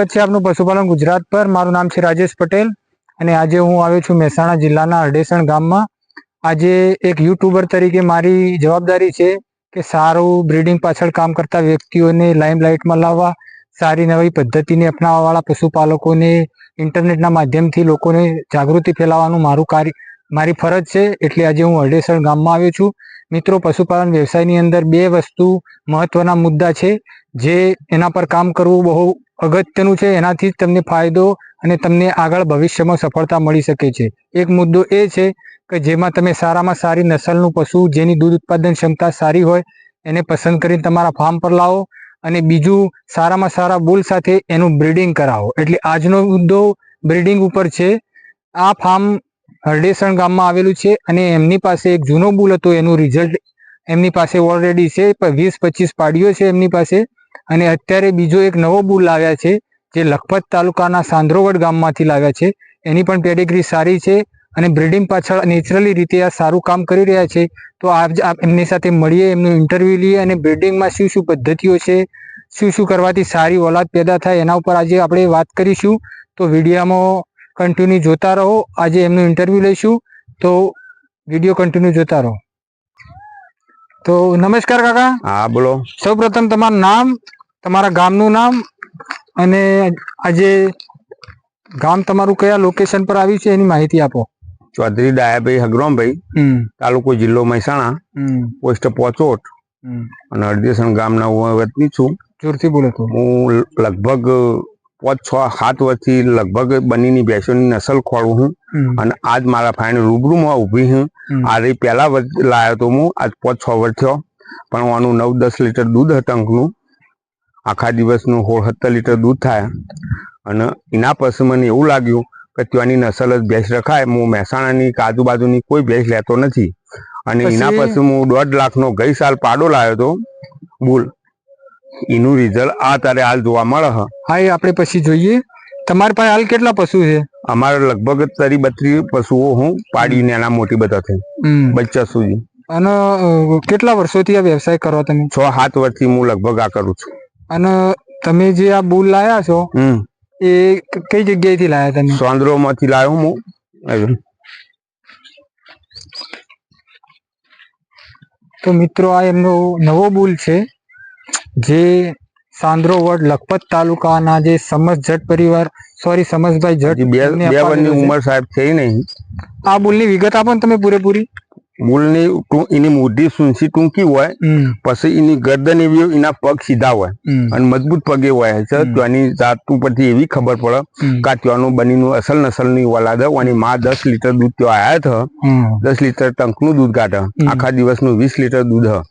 સ્વાગત છે આપનું પશુપાલન ગુજરાત પર. મારું નામ છે રાજેશ પટેલ અને આજે હું આવ્યો છું મહેસાણા જિલ્લાના અરડેસણ ગામમાં. આજે એક યુટ્યુબર તરીકે મારી જવાબદારી છે કે સારું બ્રીડિંગ પાછળ કામ કરતા વ્યક્તિઓને લાઇમલાઇટમાં લાવવા, સારી નવી પદ્ધતિને અપનાવવાવાળા પશુપાલકોને ઇન્ટરનેટના માધ્યમથી લોકોને જાગૃતિ ફેલાવવાનું મારું કાર્ય, મારી ફરજ છે. એટલે આજે હું અરડેસણ ગામમાં આવ્યો છું. મિત્રો, પશુપાલન વ્યવસાયની અંદર બે વસ્તુ મહત્વના મુદ્દા છે, જે એના પર કામ કરવું બહુ અગત્યનું છે. એનાથી જ તમને ફાયદો અને તમને આગળ ભવિષ્યમાં સફળતા મળી શકે છે. એક મુદ્દો એ છે કે જેમાં તમે સારામાં સારી નસલનું પશુ, જેની દૂધ ઉત્પાદન ક્ષમતા સારી હોય, એને પસંદ કરીને તમારા ફાર્મ પર લાવો અને બીજું સારામાં સારા બુલ સાથે એનું બ્રીડિંગ કરાવો. એટલે આજનો મુદ્દો બ્રીડિંગ ઉપર છે. આ ફાર્મ હરડેસણ ગામમાં આવેલું છે અને એમની પાસે એક જૂનો બુલ હતો. એનું રિઝલ્ટ એમની પાસે ઓલરેડી છે વીસ પચીસ પાડીઓ છે એમની પાસે. અને અત્યારે બીજો એક નવો બુલ લાવ્યા છે, જે લખપત તાલુકાના સાંદ્રોવડ ગામમાંથી લાવ્યા છે. એની પણ પેડિગ્રી સારી છે અને બ્રિડિંગ પાછળ નેચરલી રીતે આ સારું કામ કરી રહ્યા છે. તો આજ એમની સાથે મળીએ, એમનું ઇન્ટરવ્યૂ લઈએ અને બ્રિડિંગમાં શું શું પદ્ધતિઓ છે, શું શું કરવાથી સારી ઓલાદ પેદા થાય એના ઉપર આજે આપણે વાત કરીશું. તો વિડીયોમાં કન્ટિન્યુ જોતા રહો. આજે એમનું ઇન્ટરવ્યૂ લઈશું. તો વીડિયો કન્ટિન્યુ જોતા રહો. તો નમસ્કાર કાકા. હા બોલો. સૌપ્રથમ તમારું નામ તમારા ગામનું નામ અને આજે ગામ તમારું કયા લોકેશન પર આવ્યું છે એની માહિતી આપો. ચૌધરી ડાયાભાઈ હગરોમભાઈ તાલુકો જિલ્લો મહેસાણા પોસ્ટ પોચોટ. અને અડદેસણ ગામના હું વતની છું. જોરથી બોલો હું લગભગ પાંચ છ સાત વર્ષથી લગભગ બનીની ભેંસોની નસલ ખોળું હું. અને આજ મારા ફાઈને રૂબરૂમાં ઊભી હું. આ રહી પહેલા લાયો તો હું આજ પાંચ છ વર્ષ થયો. પણ આનું નવ દસ લીટર દૂધ હતંકનું આખા દિવસનું હોળ સત્તર લીટર દૂધ થાય. અને એના પછી મને એવું લાગ્યું કે ત્યાંની નસલ જ ભેંસ રખાય. હું મહેસાણાની કે આજુબાજુની કોઈ ભેંસ લેતો નથી. અને એના પછી? હું દોઢ લાખનો ગઈ સાલ પાડો લાવ્યો તો બુલ. એનું રિઝલ્ટ આ તારે હાલ જોવા મળે હ. હા એ આપણે પછી જોઈએ. તમારી પાસે હાલ કેટલા પશુ છે? અમારે લગભગ તરી બત્રી પશુઓ હું પાડી એના મોટી બધા હમ. બચ્ચા સુધી. અને કેટલા વર્ષોથી આ વ્યવસાય કરો તમે? છ સાત વર્ષથી હું લગભગ આ કરું છું. અને તમે જે આ બુલ લાયા છો એ કઈ જગ્યાએથી લાયા તમે? સોંદરો માંથી લાવ્યો હું તો મિત્રો આ એમનો નવો બુલ છે. જે સાંદ્રો વડ લખપત તાલુકાના જે સમજ જટ પરિવાર સોરી સમજભાઈ જટ બે વર્ષની. ઉંમર સાહેબ થઈ નહીં. આ બુલની વિગત આપો ને તમે પૂરેપૂરી. મૂળની એની મૂઢી સુંસી ટૂંકી હોય પછી એની ગરદન એવી એના પગ સીધા હોય. અને મજબૂત પગે હોય છે ત્યાંની જાત ઉપરથી એવી ખબર પડે કે ત્યાંનું બનીનું અસલ નસલની ઓલાદ અને માં દસ લીટર દૂધ ત્યાં આયા હમ, દસ લીટર ટંકનું દૂધ કાઢે. આખા દિવસનું વીસ લીટર દૂધ.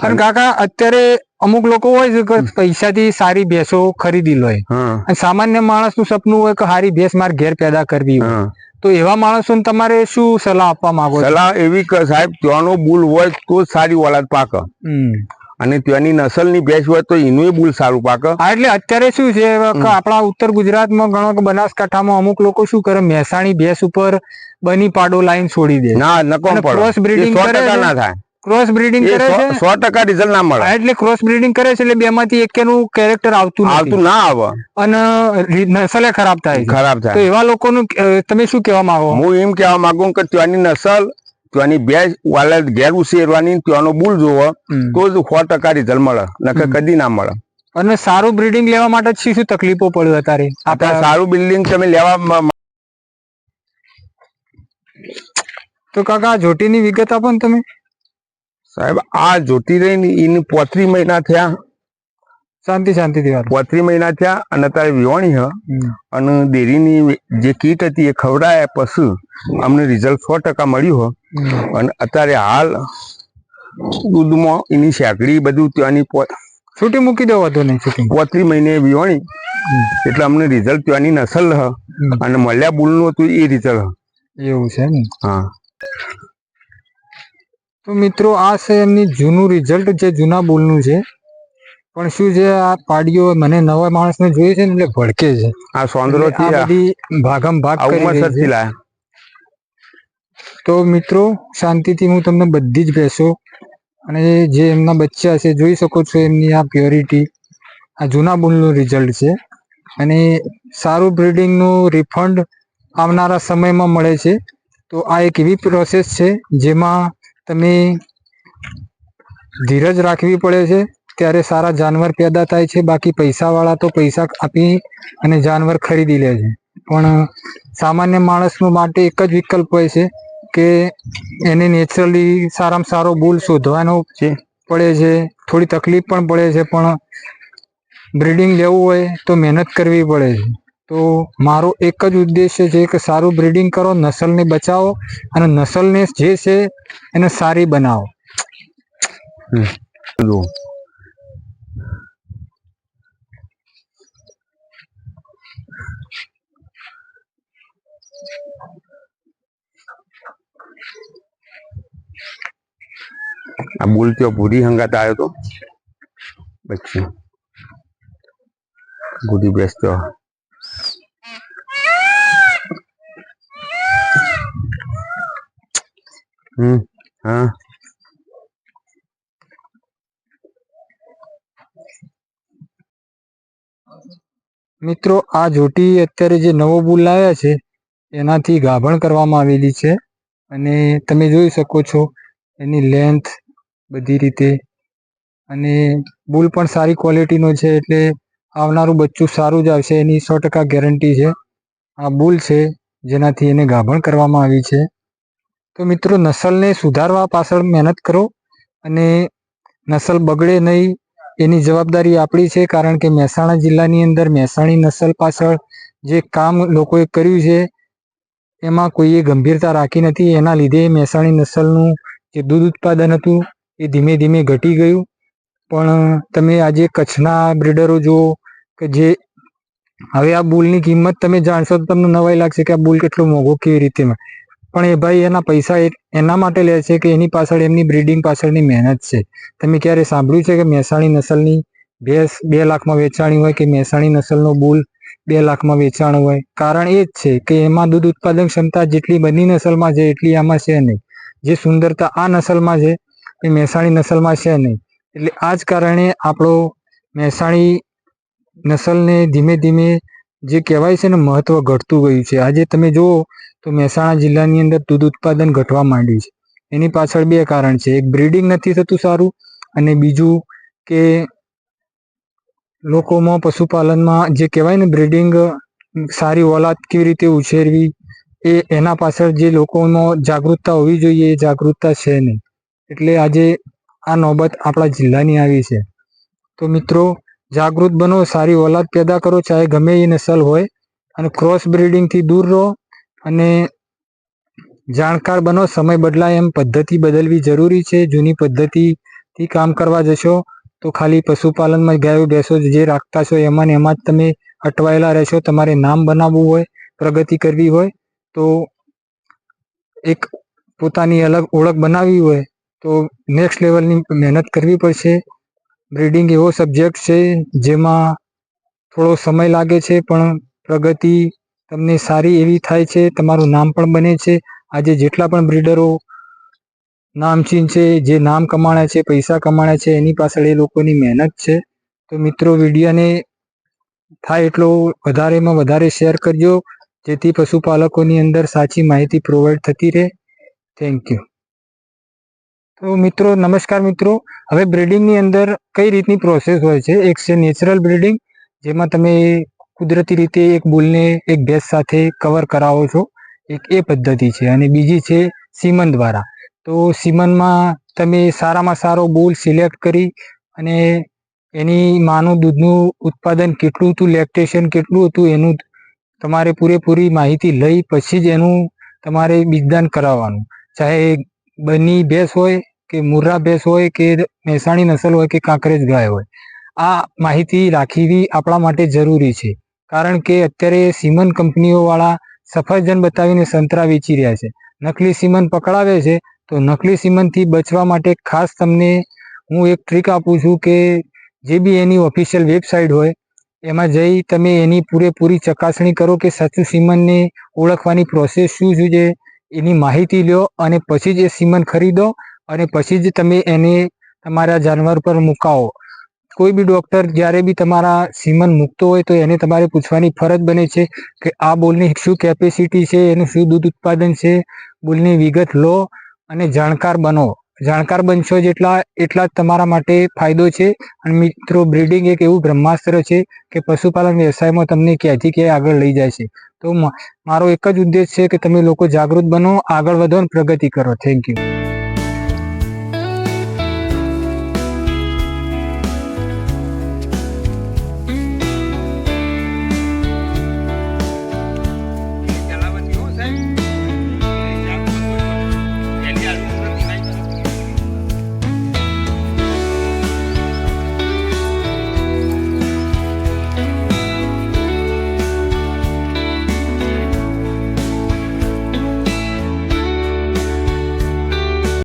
અને કાકા અત્યારે અમુક લોકો હોય છે કે પૈસાથી સારી ભેંસો ખરીદી લે. અને સામાન્ય માણસનું સપનું હોય કે સારી ભેંસ મારે ઘેર પેદા કરવી હોય. તો એવા માણસોને તમારે શું સલાહ આપવા માંગો સલાહ એવી કે સાહેબ ત્યાંનો બુલ હોય તો સારી ઓલાદ પાકે. અને ત્યાંની નસલની ભેંસ હોય તો એનું બુલ સારું પાક. હા એટલે અત્યારે શું છે કે આપણા ઉત્તર ગુજરાતમાં ઘણો બનાસકાંઠામાં અમુક લોકો શું કરે મહેસાણી ભેંસ ઉપર બની પાડો લાઈન છોડી દે. ના નકો અને પડે. cross breeding એ સો કરે ના થાય. ક્રોસ બ્રીડિંગ કરે છે? સો- સો ટકા રિઝલ્ટ ના મળે. એટલે ક્રોસ બ્રીડિંગ કરે છે એટલે બેમાંથી એકેનું કેરેક્ટર આવતું આવતું ના આવે. અને નસલ ખરાબ થાય ખરાબ ખરાબ તો એવા લોકોનું તમે શું કહેવા માંગો? હું એમ કહેવા માંગુ કે ત્યાંની નસલ ત્યાંની બે વાલે ઘેર ઉછેરવાની ત્યાંનો બુલ જોવો તો જ સો ટકા રિઝલ્ટ મળે. નકર કદી ના મળે. અને સારું બ્રીડિંગ લેવા માટે શું શું તકલીફો પડે અત્યારે? આપણા સારું બિલ્ડિંગ તમે લેવા તો કાકા જોટીની વિગત આપો ને તમે. સાહેબ આ જોતી રહી ને એને પોત્રી મહિના થયા. શાંતિ શાંતિ વાત. પોત્રી મહિના થયા અને અત્યારે વિવાણી હ. અને ડેરીની જે કીટ હતી એ ખવડાયા પછી અમને રિઝલ્ટ સો ટકા મળ્યું. હ. અને અત્યારે હાલ દૂધમાં એની શેકડી બધું ત્યાંની છૂટી મૂકી દો વધુ નહીં પોત્રી મહિને વિવાણી એટલે અમને રિઝલ્ટ ત્યાંની નસલ હ. અને મળ્યા બુલનું હતું એ રિઝલ્ટ એવું છે ને? હા. તો મિત્રો આ છે એમની જૂનું રિઝલ્ટ જે જૂના બોલનું છે. પણ શું છે આ પાડીઓ મને નવા માણસને જોઈએ છે ને એટલે ભડકે છે. આ સોંદરો બધી ભાગમ ભાગ કરી તો મિત્રો શાંતિથી હું તમને બધી જ ભેંસો અને જે એમના બચ્ચા છે જોઈ શકો છો એમની આ પ્યોરિટી આ જૂના બોલનું રિઝલ્ટ છે. અને સારું બ્રિડિંગનું રિફંડ આવનારા સમયમાં મળે છે. તો આ એક એવી પ્રોસેસ છે જેમાં તમે ધીરજ રાખવી પડે છે. ત્યારે સારા જાનવર પેદા થાય છે. બાકી પૈસાવાળા તો પૈસા આપી અને જાનવર ખરીદી લે છે. પણ સામાન્ય માણસનો માટે એક જ વિકલ્પ હોય છે કે એને નેચરલી સારામાં સારો બુલ શોધવાનો છે. પડે છે. થોડી તકલીફ પણ પડે છે. પણ બ્રીડિંગ લેવું હોય તો મહેનત કરવી પડે છે. તો મારો એક જ ઉદ્દેશ્ય છે કે સારું બ્રીડિંગ કરો, નસલને બચાવો અને નસલને જે છે એને સારી બનાવો. આ બોલતો ભૂરી હંગાત આવ્યો તો? પછી. ગુડી બેસતો. હમ, હા. મિત્રો, આ જોટી અત્યારે જે નવો બુલ લાવ્યા છે, એનાથી ગાભણ કરવામાં આવેલી છે. અને તમે જોઈ શકો છો, એની લેન્થ બધી રીતે. અને બુલ પણ સારી ક્વોલિટીનો છે, એટલે આવનારું બચ્ચું સારું જ આવશે, એની સો ટકા ગેરંટી છે. આ બુલ છે, જેનાથી એને ગાભણ કરવામાં આવી છે. તો મિત્રો, નસલને સુધારવા પાછળ મહેનત કરો અને નસલ બગડે નહીં એની જવાબદારી આપણી છે, કારણ કે મહેસાણા જિલ્લાની અંદર મહેસાણી નસલ પાછળ જે કામ લોકોએ કર્યું છે, એમાં કોઈએ ગંભીરતા રાખી નથી એના લીધે મહેસાણી નસલનું જે દૂધ ઉત્પાદન હતું એ ધીમે ધીમે ઘટી ગયું પણ તમે આજે કચ્છના બ્રિડરો જુઓ કે જે હવે આ બુલની કિંમત તમે જાણશો તો તમને નવાઈ લાગશે કે આ બુલ કેટલો મોંઘો કેવી રીતે. પણ એ ભાઈ એના પૈસા એના માટે લે છે કે એની પાછળ એમની બ્રીડિંગ પાછળની મહેનત છે. તમે ક્યારે સાંભળ્યું છે કે મહેસાણી નસલની ભેંસ બે લાખમાં વેચાણી હોય કે મહેસાણી નસલનો બુલ બે લાખમાં વેચાણ હોય? કારણ એ જ છે કે એમાં દૂધ ઉત્પાદન ક્ષમતા જેટલી બની નસલમાં છે એટલી આમાં છે નહીં. જે સુંદરતા આ નસલમાં છે એ મહેસાણી નસલમાં છે નહીં. એટલે આ જ કારણે આપણો મહેસાણી નસલને ધીમે ધીમે જે કહેવાય છે ને મહત્વ ઘટતું ગયું છે. આજે તમે જુઓ તો મહેસાણા જિલ્લાની અંદર દૂધ ઉત્પાદન ઘટવા માંડ્યું છે. એની પાછળ બે કારણ છે. એક બ્રીડિંગ નથી થતું સારું અને બીજું કે લોકોમાં પશુપાલનમાં જે કહેવાય ને બ્રીડિંગ સારી ઓલાદ કેવી રીતે ઉછેરવી, એ એના પાછળ જે લોકોમાં જાગૃતતા હોવી જોઈએ એ જાગૃતતા છે નહીં. એટલે આજે આ નોબત આપણા જિલ્લાની આવી છે. તો મિત્રો, જાગૃત બનો, સારી ઓલાદ પેદા કરો, ચાહે ગમે એ નસલ હોય અને ક્રોસ બ્રીડિંગથી દૂર રહો. અને જાણકાર બનો, સમય બદલાય એમ પદ્ધતિ બદલવી જરૂરી છે. જૂની પદ્ધતિથી કામ કરવા જશો તો ખાલી પશુપાલનમાં ગાયો ભેંસો જે રાખતા છો એમાં ને એમાં જ તમે અટવાયેલા રહેશો. તમારે નામ બનાવવું હોય, પ્રગતિ કરવી હોય, તો એક પોતાની અલગ ઓળખ બનાવવી હોય, તો નેક્સ્ટ લેવલની મહેનત કરવી પડશે. બ્રીડિંગ એવો સબ્જેક્ટ છે જેમાં થોડો સમય લાગે છે, પણ પ્રગતિ તમને સારી એવી થાય છે, તમારું નામ પણ બને છે. આજે જેટલા પણ બ્રીડરો નામચીન છે, જે નામ કમાણે છે, પૈસા કમાણે છે, એની પાછળ એ લોકોની મહેનત છે. તો મિત્રો, વિડીયોને થાય એટલો વધારેમાં વધારે શેર કરજો, જેથી પશુપાલકોની અંદર સાચી માહિતી પ્રોવાઈડ થતી રહે. થેન્ક યુ તો મિત્રો, નમસ્કાર મિત્રો. હવે બ્રીડિંગની અંદર કઈ રીતની પ્રોસેસ હોય છે? એક છે નેચરલ બ્રીડિંગ જેમાં તમે કુદરતી રીતે એક બુલને એક ભેંસ સાથે કવર કરાવો છો. એક એ પદ્ધતિ છે અને બીજી છે સીમન દ્વારા. તો સીમનમાં તમે સારામાં સારો બુલ સિલેક્ટ કરી અને એની માનું દૂધનું ઉત્પાદન કેટલું હતું, લેક્ટેશન કેટલું હતું એનું તમારે પૂરેપૂરી માહિતી લઈ પછી જ એનું તમારે બીજદાન કરાવવાનું. ચાહે બની ભેંસ હોય કે મુર્રા ભેંસ હોય કે મહેસાણી નસલ હોય કે કાંકરેજ ગાય હોય. આ માહિતી રાખવી આપણા માટે જરૂરી છે. કારણ કે અત્યારે સીમન કંપનીઓવાળા સફરજન બતાવીને સંતરા વેચી રહ્યા છે. નકલી સીમન પકડાવે છે, તો નકલી સીમનથી બચવા માટે ખાસ તમને હું એક ટ્રીક આપું છું કે જે બી એની ઓફિશિયલ વેબસાઇટ હોય, એમાં જઈ તમે એની પૂરેપૂરી ચકાસણી કરો કે સાચું સીમનને ઓળખવાની પ્રોસેસ શું શું છે એની માહિતી લો અને પછી જ એ સીમન ખરીદો અને પછી જ તમે એને તમારા જાનવર પર મુકાવો. કોઈ બી ડોક્ટર જ્યારે બી તમારા સીમન મૂકતો હોય તો એને તમારે પૂછવાની ફરજ બને છે કે આ બોલની શું કેપેસિટી છે, એનું શું દૂધ ઉત્પાદન છે? બોલની વિગત લો અને જાણકાર બનો. જાણકાર બનશો જેટલા, એટલા જ તમારા માટે ફાયદો છે. અને મિત્રો બ્રીડિંગ એક એવું બ્રહ્માસ્ત્ર છે કે પશુપાલન વ્યવસાયમાં તમને ક્યાંથી ક્યાંય આગળ લઈ જાય છે. તો મારો એક જ ઉદ્દેશ છે કે તમે લોકો જાગૃત બનો, આગળ વધો અને પ્રગતિ કરો. Thank you